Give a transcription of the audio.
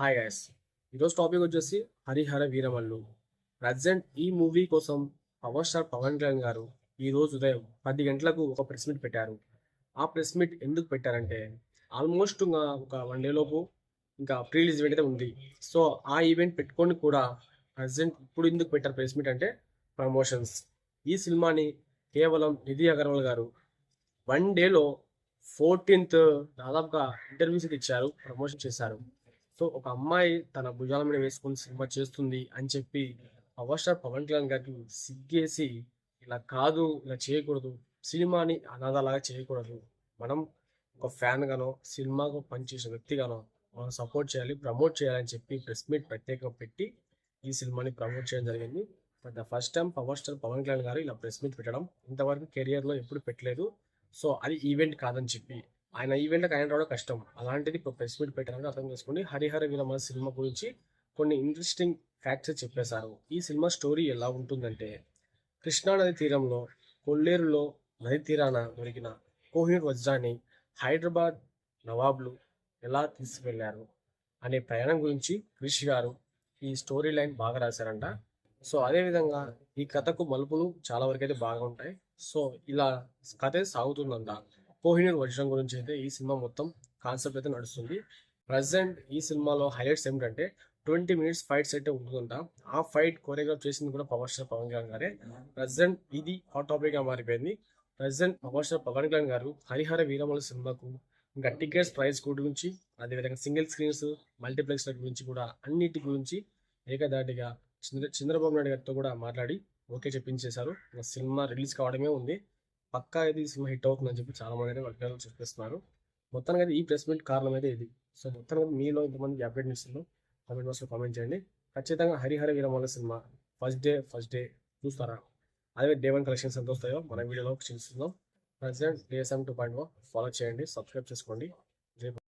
Hi guys ఈరోజు topic వచ్చేసి Harihara Veeramallu. Present ఈ మూవీ కోసం పవర్ స్టార్ పవన్ కళ్యాణ్ గారు ఈ రోజు ఉదయం పది గంటలకు ఒక ప్రెస్ మీట్ పెట్టారు. ఆ ప్రెస్ మీట్ ఎందుకు పెట్టారంటే ఆల్మోస్ట్ ఇంకా ఒక వన్ డే లోపు ఇంకా ప్రీలీజ్ ఈవెంట్ అయితే ఉంది. సో ఆ ఈవెంట్ పెట్టుకొని కూడా ప్రజెంట్ ఇప్పుడు ఎందుకు పెట్టారు ప్రెస్ మీట్ అంటే ప్రమోషన్స్ ఈ సినిమాని కేవలం నిధి అగర్వాల్ గారు వన్ డేలో ఫోర్టీన్త్ దాదాపుగా ఇంటర్వ్యూస్ ఇచ్చారు ప్రమోషన్ చేశారు. సో ఒక అమ్మాయి తన భుజాల మీద వేసుకొని సినిమా చేస్తుంది అని చెప్పి పవర్ స్టార్ పవన్ కళ్యాణ్ గారికి సిగ్గేసి ఇలా కాదు ఇలా చేయకూడదు. సినిమాని అనాథలాగా చేయకూడదు. మనం ఒక ఫ్యాన్ గానో సినిమాకు పనిచేసే వ్యక్తిగానో మనం సపోర్ట్ చేయాలి ప్రమోట్ చేయాలని చెప్పి ప్రెస్ మీట్ ప్రత్యేకంగా పెట్టి ఈ సినిమాని ప్రమోట్ చేయడం జరిగింది. But the first time power star Pawan Kalyan garu ఇలా ప్రెస్ మీట్ పెట్టడం ఇంతవరకు కెరియర్లో ఎప్పుడు పెట్టలేదు. సో అది ఈవెంట్ కాదని చెప్పి ఆయన ఈవెంట్కి ఆయన రావడం కష్టం. అలాంటిది ఇప్పుడు ప్రెస్ మీట్ పెట్టారని అర్థం చేసుకోండి హరిహర వీరమ సినిమా గురించి కొన్ని ఇంట్రెస్టింగ్ ఫ్యాక్ట్స్ చెప్పేశారు. ఈ సినిమా స్టోరీ ఎలా ఉంటుందంటే కృష్ణానది తీరంలో కొల్లేరులో నది తీరాన దొరికిన కోహినూర్ వజ్రాన్ని హైదరాబాద్ నవాబ్లు ఎలా తీసుకువెళ్ళారు అనే ప్రయాణం గురించి క్రిష్ గారు ఈ స్టోరీ లైన్ బాగా రాశారంట. సో అదేవిధంగా ఈ కథకు మలుపులు చాలా వరకు అయితే బాగా ఉంటాయి. సో ఇలా కథ సాగుతుందంట. కోహినూర్ వజ్రం గురించి అయితే ఈ సినిమా మొత్తం కాన్సెప్ట్ అయితే నడుస్తుంది. ప్రజెంట్ ఈ సినిమాలో హైలైట్స్ ఏమిటంటే ట్వంటీ మినిట్స్ ఫైట్స్ అయితే ఉంటుందంట. ఆ ఫైట్ కోరియోగ్రాఫ్ చేసింది కూడా పవర్ స్టార్ పవన్ కళ్యాణ్ గారే. ప్రజెంట్ ఇది హాట్ టాపిక్గా మారిపోయింది. Present power star Pawan Kalyan garu Harihara Veera Mallu సినిమాకు ఇంకా టికెట్స్ ప్రైస్ గురించి అదేవిధంగా సింగిల్ స్క్రీన్స్ మల్టీప్లెక్స్ గురించి కూడా అన్నిటి గురించి ఏకదాటిగా చంద్ర చంద్రబాబు నాయుడు గారితో కూడా మాట్లాడి ఓకే చెప్పించేశారు. సినిమా రిలీజ్ కావడమే ఉంది. పక్కా ఇది ఈ సినిమా హిట్ అవుతుందని చెప్పి చాలా మంది అయితే వర్గాలు చెప్పేస్తున్నారు. మొత్తానికి అయితే ఈ ప్లేస్మెంట్ కారణం అయితే ఇది. సో మొత్తానికి మీలో ఇంతమంది అప్డేట్ ఇస్తుందో కామెంట్ బాక్స్లో కామెంట్ చేయండి. ఖచ్చితంగా హరిహర వీరమల్ల సినిమా ఫస్ట్ డే ఫస్ట్ డే చూస్తారా? అదే డే వన్ కలెక్షన్స్ ఎంత వస్తాయో మన వీడియోలో చూస్తున్నాం present DSM two point follow చేయండి సబ్స్క్రైబ్ చేసుకోండి.